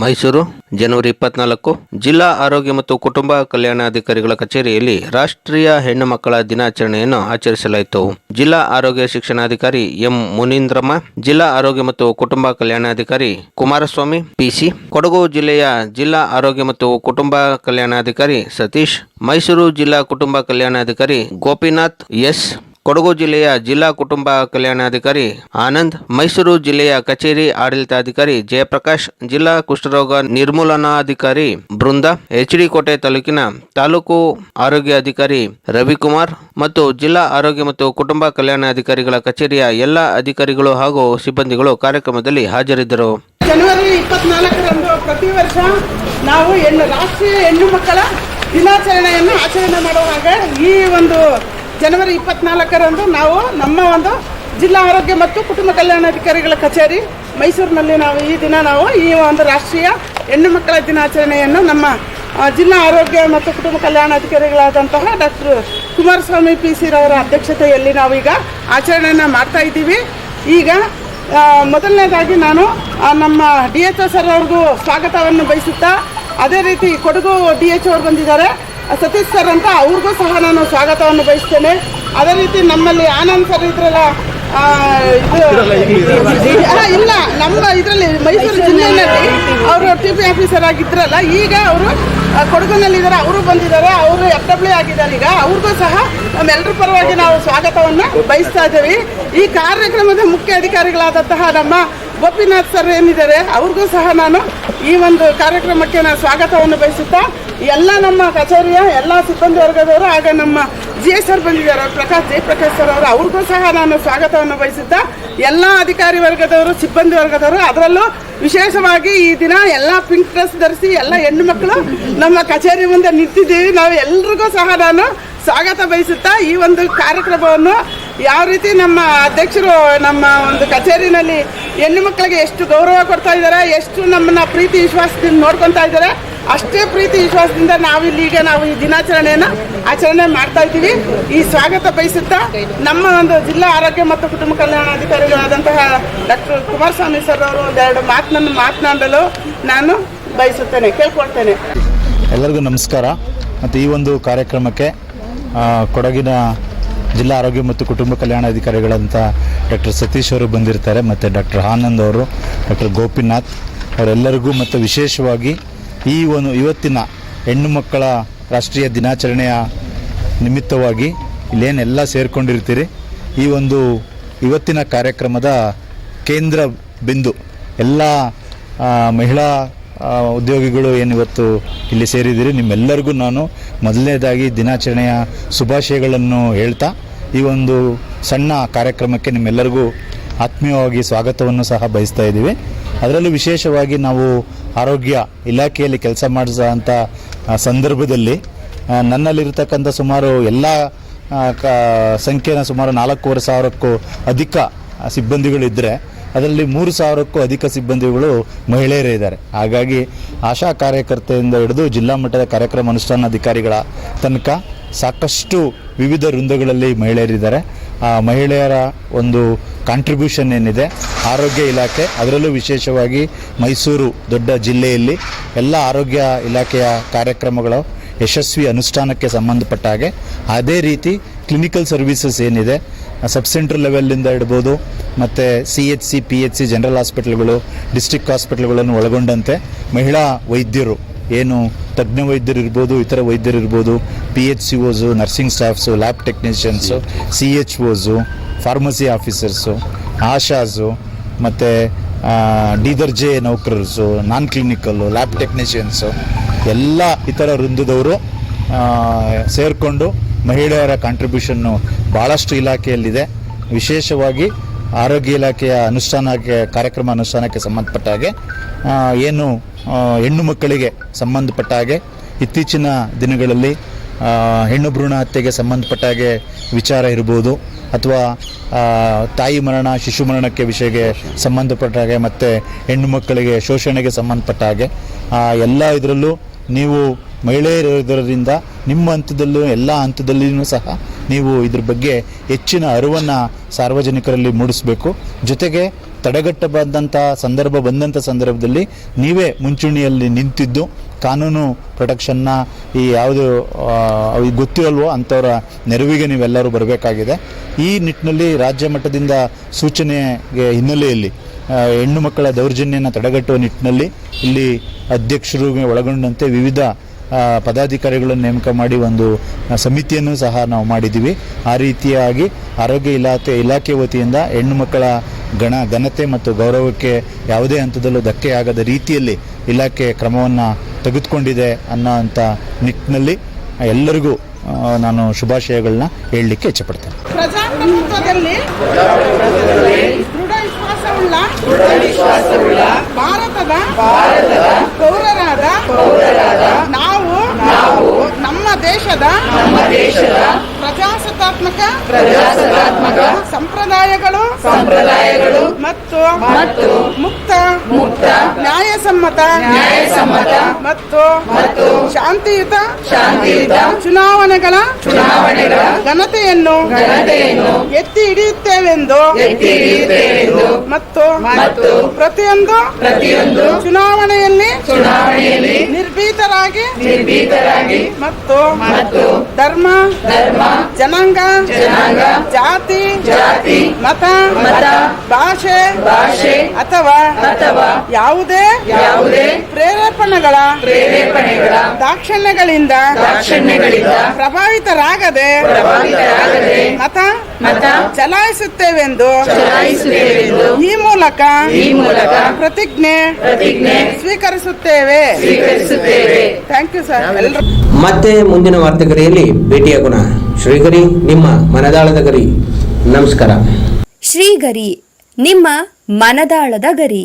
ಮೈಸೂರು, ಜನವರಿ ಇಪ್ಪತ್ನಾಲ್ಕು. ಜಿಲ್ಲಾ ಆರೋಗ್ಯ ಮತ್ತು ಕುಟುಂಬ ಕಲ್ಯಾಣಾಧಿಕಾರಿಗಳ ಕಚೇರಿಯಲ್ಲಿ ರಾಷ್ಟ್ರೀಯ ಹೆಣ್ಣು ಮಕ್ಕಳ ದಿನಾಚರಣೆಯನ್ನು ಆಚರಿಸಲಾಯಿತು. ಜಿಲ್ಲಾ ಆರೋಗ್ಯ ಶಿಕ್ಷಣಾಧಿಕಾರಿ ಎಂ ಮುನೀಂದ್ರಮ್ಮ, ಜಿಲ್ಲಾ ಆರೋಗ್ಯ ಮತ್ತು ಕುಟುಂಬ ಕಲ್ಯಾಣಾಧಿಕಾರಿ ಕುಮಾರಸ್ವಾಮಿ, ಪಿಸಿ ಕೊಡಗು ಜಿಲ್ಲೆಯ ಜಿಲ್ಲಾ ಆರೋಗ್ಯ ಮತ್ತು ಕುಟುಂಬ ಕಲ್ಯಾಣಾಧಿಕಾರಿ ಸತೀಶ್, ಮೈಸೂರು ಜಿಲ್ಲಾ ಕುಟುಂಬ ಕಲ್ಯಾಣಾಧಿಕಾರಿ ಗೋಪಿನಾಥ್, ಎಸ್ ಕೊಡಗು ಜಿಲ್ಲೆಯ ಜಿಲ್ಲಾ ಕುಟುಂಬ ಕಲ್ಯಾಣಾಧಿಕಾರಿ ಆನಂದ್, ಮೈಸೂರು ಜಿಲ್ಲೆಯ ಕಚೇರಿ ಆಡಳಿತಾಧಿಕಾರಿ ಜಯಪ್ರಕಾಶ್, ಜಿಲ್ಲಾ ಕುಷ್ಠರೋಗ ನಿರ್ಮೂಲನಾಧಿಕಾರಿ ಬೃಂದ, ಎಚ್ಡಿ ಕೋಟೆ ತಾಲೂಕಿನ ತಾಲೂಕು ಆರೋಗ್ಯ ಅಧಿಕಾರಿ ರವಿಕುಮಾರ್ ಮತ್ತು ಜಿಲ್ಲಾ ಆರೋಗ್ಯ ಮತ್ತು ಕುಟುಂಬ ಕಲ್ಯಾಣಾಧಿಕಾರಿಗಳ ಕಚೇರಿಯ ಎಲ್ಲ ಅಧಿಕಾರಿಗಳು ಹಾಗೂ ಸಿಬ್ಬಂದಿಗಳು ಕಾರ್ಯಕ್ರಮದಲ್ಲಿ ಹಾಜರಿದ್ದರು. ಜನವರಿ ಇಪ್ಪತ್ನಾಲ್ಕರಂದು ಪ್ರತಿ ವರ್ಷ ನಾವು ರಾಷ್ಟ್ರೀಯ ಹೆಣ್ಣು ಮಕ್ಕಳ ದಿನಾಚರಣೆಯನ್ನು ಆಚರಣೆ ಮಾಡುವಾಗ ಈ ಒಂದು ಜನವರಿ ಇಪ್ಪತ್ನಾಲ್ಕರಂದು ನಾವು ನಮ್ಮ ಒಂದು ಜಿಲ್ಲಾ ಆರೋಗ್ಯ ಮತ್ತು ಕುಟುಂಬ ಕಲ್ಯಾಣಾಧಿಕಾರಿಗಳ ಕಚೇರಿ ಮೈಸೂರಿನಲ್ಲಿ ನಾವು ಈ ದಿನ ನಾವು ಈ ಒಂದು ರಾಷ್ಟ್ರೀಯ ಹೆಣ್ಣು ಮಕ್ಕಳ ದಿನಾಚರಣೆಯನ್ನು ನಮ್ಮ ಜಿಲ್ಲಾ ಆರೋಗ್ಯ ಮತ್ತು ಕುಟುಂಬ ಕಲ್ಯಾಣಾಧಿಕಾರಿಗಳಾದಂತಹ ಡಾಕ್ಟರ್ ಕುಮಾರಸ್ವಾಮಿ ಪಿ ಸಿ ರವರ ಅಧ್ಯಕ್ಷತೆಯಲ್ಲಿ ನಾವೀಗ ಆಚರಣೆಯನ್ನು ಮಾಡ್ತಾ ಇದ್ದೀವಿ. ಈಗ ಮೊದಲನೇದಾಗಿ ನಾನು ನಮ್ಮ ಡಿ ಎಚ್ ಓ ಸರ್ ಅವ್ರಿಗೂ ಸ್ವಾಗತವನ್ನು ಬಯಸುತ್ತಾ, ಅದೇ ರೀತಿ ಕೊಡಗು ಡಿ ಎಚ್ ಬಂದಿದ್ದಾರೆ. ಸತೀಶ್ ಸರ್ ಅಂತ ಅವ್ರಿಗೂ ಸಹ ನಾನು ಸ್ವಾಗತವನ್ನು ಬಯಸ್ತೇನೆ. ಅದೇ ರೀತಿ ನಮ್ಮಲ್ಲಿ ಆನಂದ್ ಸರ್ ಇದ್ರಲ್ಲ ಇಲ್ಲ ನಮ್ಮ ಇದರಲ್ಲಿ ಮೈಸೂರು ಜಿಲ್ಲೆಯಲ್ಲಿ ಅವರು ಟಿ ಪಿ ಆಫೀಸರ್ ಆಗಿದ್ರಲ್ಲ ಈಗ ಅವರು ಕೊಡಗಿನಲ್ಲಿದ್ದಾರೆ ಅವರು ಬಂದಿದ್ದಾರೆ ಅವರು ಎಫ್ ಡಬ್ಲ್ಯೂ ಆಗಿದ್ದಾರೆ ಈಗ. ಅವ್ರಿಗೂ ಸಹ ನಮ್ಮೆಲ್ಲರ ಪರವಾಗಿ ನಾವು ಸ್ವಾಗತವನ್ನು ಬಯಸ್ತಾ ಇದ್ದೀವಿ. ಈ ಕಾರ್ಯಕ್ರಮದ ಮುಖ್ಯ ಅಧಿಕಾರಿಗಳಾದಂತಹ ನಮ್ಮ ಗೋಪಿನಾಥ್ ಸರ್ ಏನಿದ್ದಾರೆ, ಅವ್ರಿಗೂ ಸಹ ನಾನು ಈ ಒಂದು ಕಾರ್ಯಕ್ರಮಕ್ಕೆ ನಾನು ಸ್ವಾಗತವನ್ನು ಬಯಸುತ್ತಾ ಎಲ್ಲ ನಮ್ಮ ಕಚೇರಿಯ ಎಲ್ಲ ಸಿಬ್ಬಂದಿ ವರ್ಗದವರು ಆಗ ನಮ್ಮ ಜಿ ಎಸ್ ಸರ್ ಬಂದಿದ್ದಾರೆ, ಪ್ರಕಾಶ್ ಜಯಪ್ರಕಾಶ್ ಸರ್ ಅವರು, ಅವ್ರಿಗೂ ಸಹ ನಾನು ಸ್ವಾಗತವನ್ನು ಬಯಸುತ್ತಾ, ಎಲ್ಲ ಅಧಿಕಾರಿ ವರ್ಗದವರು, ಸಿಬ್ಬಂದಿ ವರ್ಗದವರು, ಅದರಲ್ಲೂ ವಿಶೇಷವಾಗಿ ಈ ದಿನ ಎಲ್ಲ ಪಿಂಕ್ ಡ್ರೆಸ್ ಧರಿಸಿ ಎಲ್ಲ ಹೆಣ್ಣು ಮಕ್ಕಳು ನಮ್ಮ ಕಚೇರಿ ಮುಂದೆ ನಿಂತಿದ್ದೀವಿ. ನಾವು ಎಲ್ರಿಗೂ ಸಹ ನಾನು ಸ್ವಾಗತ ಬಯಸುತ್ತಾ, ಈ ಒಂದು ಕಾರ್ಯಕ್ರಮವನ್ನು ಯಾವ ರೀತಿ ನಮ್ಮ ಅಧ್ಯಕ್ಷರು ನಮ್ಮ ಒಂದು ಕಚೇರಿನಲ್ಲಿ ಹೆಣ್ಣು ಮಕ್ಕಳಿಗೆ ಎಷ್ಟು ಗೌರವ ಕೊಡ್ತಾ ಇದ್ದಾರೆ, ಎಷ್ಟು ನಮ್ಮನ್ನ ಪ್ರೀತಿ ವಿಶ್ವಾಸದಿಂದ ನೋಡ್ಕೊತಾ ಇದ್ದಾರೆ, ಅಷ್ಟೇ ಪ್ರೀತಿ ವಿಶ್ವಾಸದಿಂದ ನಾವಿಲ್ಲಿ ಈಗ ನಾವು ಈ ದಿನಾಚರಣೆಯನ್ನು ಆಚರಣೆ ಮಾಡ್ತಾ ಇದ್ದೀವಿ. ಈ ಸ್ವಾಗತ ಬಯಸುತ್ತಾ ನಮ್ಮ ಒಂದು ಜಿಲ್ಲಾ ಆರೋಗ್ಯ ಮತ್ತು ಕುಟುಂಬ ಕಲ್ಯಾಣಾಧಿಕಾರಿಗಳಾದಂತಹ ಡಾಕ್ಟರ್ ಕುಮಾರಸ್ವಾಮಿ ಸರ್ ಅವರು ಒಂದೆರಡು ಮಾತನ್ನು ಮಾತನಾಡಲು ನಾನು ಬಯಸುತ್ತೇನೆ, ಕೇಳ್ಕೊಳ್ತೇನೆ. ಎಲ್ಲರಿಗೂ ನಮಸ್ಕಾರ. ಮತ್ತು ಈ ಒಂದು ಕಾರ್ಯಕ್ರಮಕ್ಕೆ ಕೊಡಗಿನ ಜಿಲ್ಲಾ ಆರೋಗ್ಯ ಮತ್ತು ಕುಟುಂಬ ಕಲ್ಯಾಣ ಅಧಿಕಾರಿಗಳಂತ ಡಾಕ್ಟರ್ ಸತೀಶ್ ಅವರು ಬಂದಿರ್ತಾರೆ ಮತ್ತು ಡಾಕ್ಟರ್ ಆನಂದ್ ಅವರು, ಡಾಕ್ಟರ್ ಗೋಪಿನಾಥ್ ಅವರೆಲ್ಲರಿಗೂ ಮತ್ತು ವಿಶೇಷವಾಗಿ ಈ ಒಂದು ಇವತ್ತಿನ ಹೆಣ್ಣು ಮಕ್ಕಳ ರಾಷ್ಟ್ರೀಯ ದಿನಾಚರಣೆಯ ನಿಮಿತ್ತವಾಗಿ ಇಲ್ಲೇನೆಲ್ಲ ಸೇರಿಕೊಂಡಿರ್ತೀರಿ. ಈ ಒಂದು ಇವತ್ತಿನ ಕಾರ್ಯಕ್ರಮದ ಕೇಂದ್ರ ಬಿಂದು ಎಲ್ಲ ಮಹಿಳಾ ಉದ್ಯೋಗಿಗಳು ಏನಿವತ್ತು ಇಲ್ಲಿ ಸೇರಿದ್ದೀರಿ, ನಿಮ್ಮೆಲ್ಲರಿಗೂ ನಾನು ಮೊದಲನೇದಾಗಿ ದಿನಾಚರಣೆಯ ಶುಭಾಶಯಗಳನ್ನು ಹೇಳ್ತಾ, ಈ ಒಂದು ಸಣ್ಣ ಕಾರ್ಯಕ್ರಮಕ್ಕೆ ನಿಮ್ಮೆಲ್ಲರಿಗೂ ಆತ್ಮೀಯವಾಗಿ ಸ್ವಾಗತವನ್ನು ಸಹ ಬಯಸ್ತಾ ಇದ್ದೀವಿ. ಅದರಲ್ಲೂ ವಿಶೇಷವಾಗಿ ನಾವು ಆರೋಗ್ಯ ಇಲಾಖೆಯಲ್ಲಿ ಕೆಲಸ ಮಾಡಿಸೋಂಥ ಸಂದರ್ಭದಲ್ಲಿ ನನ್ನಲ್ಲಿರತಕ್ಕಂಥ ಸುಮಾರು ಎಲ್ಲ ಕ, ಸಂಖ್ಯೆನ ಸುಮಾರು ನಾಲ್ಕೂವರೆ ಸಾವಿರಕ್ಕೂ ಅಧಿಕ ಸಿಬ್ಬಂದಿಗಳಿದ್ದರೆ ಅದರಲ್ಲಿ ಮೂರು ಸಾವಿರಕ್ಕೂ ಅಧಿಕ ಸಿಬ್ಬಂದಿಗಳು ಮಹಿಳೆಯರೇ ಇದ್ದಾರೆ. ಹಾಗಾಗಿ ಆಶಾ ಕಾರ್ಯಕರ್ತೆಯಿಂದ ಹಿಡಿದು ಜಿಲ್ಲಾ ಮಟ್ಟದ ಕಾರ್ಯಕ್ರಮ ಅನುಷ್ಠಾನಾಧಿಕಾರಿಗಳ ತನಕ ಸಾಕಷ್ಟು ವಿವಿಧ ವೃಂದಗಳಲ್ಲಿ ಮಹಿಳೆಯರಿದ್ದಾರೆ ಆ ಮಹಿಳೆಯರ ಒಂದು ಕಾಂಟ್ರಿಬ್ಯೂಷನ್ ಏನಿದೆ, ಆರೋಗ್ಯ ಇಲಾಖೆ, ಅದರಲ್ಲೂ ವಿಶೇಷವಾಗಿ ಮೈಸೂರು ದೊಡ್ಡ ಜಿಲ್ಲೆಯಲ್ಲಿ ಎಲ್ಲ ಆರೋಗ್ಯ ಇಲಾಖೆಯ ಕಾರ್ಯಕ್ರಮಗಳು ಯಶಸ್ವಿ ಅನುಷ್ಠಾನಕ್ಕೆ ಸಂಬಂಧಪಟ್ಟ ಹಾಗೆ. ಅದೇ ರೀತಿ ಕ್ಲಿನಿಕಲ್ ಸರ್ವಿಸಸ್ ಏನಿದೆ, ಸಬ್ ಸೆಂಟ್ರ್ ಲೆವೆಲಿಂದ ಇಡ್ಬೋದು ಮತ್ತು C H C P H C general ಹಾಸ್ಪಿಟ್ಲ್ಗಳು district ಹಾಸ್ಪಿಟ್ಲ್ಗಳನ್ನು ಒಳಗೊಂಡಂತೆ ಮಹಿಳಾ ವೈದ್ಯರು, ಏನು ತಜ್ಞ ವೈದ್ಯರು ಇರ್ಬೋದು, ಇತರ ವೈದ್ಯರು ಇರ್ಬೋದು P H C Os nursing staffs lab technicians C H Os pharmacy officers ASHAs ಮತ್ತು ಡಿ ದರ್ಜೆ ನೌಕರರ್ಸು ನಾನ್ ಕ್ಲಿನಿಕಲ್ಲು ಲ್ಯಾಬ್ ಟೆಕ್ನಿಷಿಯನ್ಸು ಎಲ್ಲ ಇತರ ವೃಂದದವರು ಸೇರಿಕೊಂಡು ಮಹಿಳೆಯರ ಕಾಂಟ್ರಿಬ್ಯೂಷನ್ನು ಭಾಳಷ್ಟು ಇಲಾಖೆಯಲ್ಲಿದೆ. ವಿಶೇಷವಾಗಿ ಆರೋಗ್ಯ ಇಲಾಖೆಯ ಅನುಷ್ಠಾನಕ್ಕೆ ಕಾರ್ಯಕ್ರಮ ಅನುಷ್ಠಾನಕ್ಕೆ ಸಂಬಂಧಪಟ್ಟ ಹಾಗೆ ಏನು ಹೆಣ್ಣು ಮಕ್ಕಳಿಗೆ ಸಂಬಂಧಪಟ್ಟ ಹಾಗೆ ಇತ್ತೀಚಿನ ದಿನಗಳಲ್ಲಿ ಹೆಣ್ಣು ಭ್ರೂಣ ಹತ್ಯೆಗೆ ಸಂಬಂಧಪಟ್ಟ ಹಾಗೆ ವಿಚಾರ ಇರ್ಬೋದು, ಅಥವಾ ತಾಯಿ ಮರಣ, ಶಿಶು ಮರಣಕ್ಕೆ ವಿಷಯಕ್ಕೆ ಸಂಬಂಧಪಟ್ಟ ಹಾಗೆ ಮತ್ತು ಹೆಣ್ಣು ಮಕ್ಕಳಿಗೆ ಶೋಷಣೆಗೆ ಸಂಬಂಧಪಟ್ಟ ಹಾಗೆ ಎಲ್ಲ ಇದರಲ್ಲೂ ನೀವು ಮಹಿಳೆಯರಿರೋದ್ರಿಂದ ನಿಮ್ಮ ಹಂತದಲ್ಲೂ ಎಲ್ಲ ಹಂತದಲ್ಲಿಯೂ ಸಹ ನೀವು ಇದ್ರ ಬಗ್ಗೆ ಹೆಚ್ಚಿನ ಅರಿವನ್ನು ಸಾರ್ವಜನಿಕರಲ್ಲಿ ಮೂಡಿಸಬೇಕು. ಜೊತೆಗೆ ತಡೆಗಟ್ಟಬಾದಂಥ ಸಂದರ್ಭ ಬಂದಂಥ ಸಂದರ್ಭದಲ್ಲಿ ನೀವೇ ಮುಂಚೂಣಿಯಲ್ಲಿ ನಿಂತಿದ್ದು, ಕಾನೂನು ಪ್ರೊಟೆಕ್ಷನ್ನ ಈ ಯಾವುದು ಗೊತ್ತಿರಲ್ವೋ ಅಂಥವರ ನೆರವಿಗೆ ನೀವೆಲ್ಲರೂ ಬರಬೇಕಾಗಿದೆ. ಈ ನಿಟ್ಟಿನಲ್ಲಿ ರಾಜ್ಯ ಮಟ್ಟದಿಂದ ಸೂಚನೆಗೆ ಹಿನ್ನೆಲೆಯಲ್ಲಿ ಹೆಣ್ಣು ಮಕ್ಕಳ ದೌರ್ಜನ್ಯನ ತಡೆಗಟ್ಟುವ ನಿಟ್ಟಿನಲ್ಲಿ ಇಲ್ಲಿ ಅಧ್ಯಕ್ಷರು ಒಳಗೊಂಡಂತೆ ವಿವಿಧ ಪದಾಧಿಕಾರಿಗಳನ್ನು ನೇಮಕ ಮಾಡಿ ಒಂದು ಸಮಿತಿಯನ್ನು ಸಹ ನಾವು ಮಾಡಿದ್ದೀವಿ. ಆ ರೀತಿಯಾಗಿ ಆರೋಗ್ಯ ಇಲಾಖೆ ಇಲಾಖೆ ವತಿಯಿಂದ ಹೆಣ್ಣು ಮಕ್ಕಳ ಗಣ, ಘನತೆ ಮತ್ತು ಗೌರವಕ್ಕೆ ಯಾವುದೇ ಹಂತದಲ್ಲೂ ಧಕ್ಕೆಯಾಗದ ರೀತಿಯಲ್ಲಿ ಇಲಾಖೆ ಕ್ರಮವನ್ನು ತೆಗೆದುಕೊಂಡಿದೆ ಅನ್ನೋ ಅಂಥ ನಿಟ್ಟಿನಲ್ಲಿ ಎಲ್ಲರಿಗೂ ನಾನು ಶುಭಾಶಯಗಳನ್ನ ಹೇಳಲಿಕ್ಕೆ ಇಚ್ಛಪಡ್ತೇನೆ. ಪ್ರಜಾಪ್ರಭುತ್ವದಲ್ಲಿ ಭಾರತದ ಪೌರರಾದ ನಮ್ಮ ದೇಶದ ಪ್ರಜಾಸತ್ತಾತ್ಮಕ ಪ್ರಜಾಸತ್ತಾತ್ಮಕ ಸಂಪ್ರದಾಯಗಳು ಸಂಪ್ರದಾಯಗಳು ಮತ್ತು ಮತ್ತು ಮುಕ್ತ ಮುಕ್ತ ನ್ಯಾಯಸಮ್ಮತ. ನ್ಯಾಯಸಮ್ಮತ. ಮತ್ತು ಮತ್ತು ಶಾಂತಿಯುತ ಶಾಂತಿಯುತ ಚುನಾವಣೆಗಳ ಚುನಾವಣೆಗಳ ಘನತೆಯನ್ನು ಘನತೆಯನ್ನು ಎತ್ತಿ ಹಿಡಿಯುತ್ತೇವೆಂದು ಎತ್ತಿ ಹಿಡಿಯುತ್ತೇವೆಂದು ಮತ್ತು ಮತ್ತು ಪ್ರತಿಯೊಂದು ಪ್ರತಿಯೊಂದು ಚುನಾವಣೆಯಲ್ಲಿ ಚುನಾವಣೆಯಲ್ಲಿ ನಿರ್ಭೀತರಾಗಿ ನಿರ್ಭೀತರಾಗಿ ಮತ್ತು ಮತ್ತು ಧರ್ಮ ಧರ್ಮ ಜನಾಂಗ ಜನಾಂಗ ಜಾತಿ ಜಾತಿ ಮತ ಮತ ಭಾಷೆ ಭಾಷೆ ಅಥವಾ ಅಥವಾ ಯಾವುದೇ ಯಾವುದೇ ಪ್ರೇರೇಪಣೆಗಳ ಪ್ರೇರೇಪಣೆಗಳ ದಾಕ್ಷಣ್ಯಗಳಿಂದ ದಾಕ್ಷಣ್ಯಗಳಿಂದ ಪ್ರಭಾವಿತರಾಗದೆ ಪ್ರಭಾವಿತರಾಗದೆ ಮತ ಮತ ಚಲಾಯಿಸುತ್ತೇವೆಂದು ಚಲಾಯಿಸುತ್ತೇವೆಂದು ಈ ಮೂಲಕ ಈ ಮೂಲಕ ಪ್ರತಿಜ್ಞೆ ಪ್ರತಿಜ್ಞೆ ಸ್ವೀಕರಿಸುತ್ತೇವೆ. ಸ್ವೀಕರಿಸುತ್ತೇವೆ. ಥ್ಯಾಂಕ್ ಯು ಸರ್ ಎಲ್ಲರೂ ಮತ್ತೆ ಮುಂದಿನ ವಾರ್ತೆಗರಿಯಲ್ಲಿ ಭೇಟಿಯಾಗೋಣ ಶ್ರೀಗರಿ ನಿಮ್ಮ ಮನದಾಳದ ಗರಿ. ನಮಸ್ಕಾರ. ಶ್ರೀಗರಿ ನಿಮ್ಮ ಮನದಾಳದ ಗರಿ.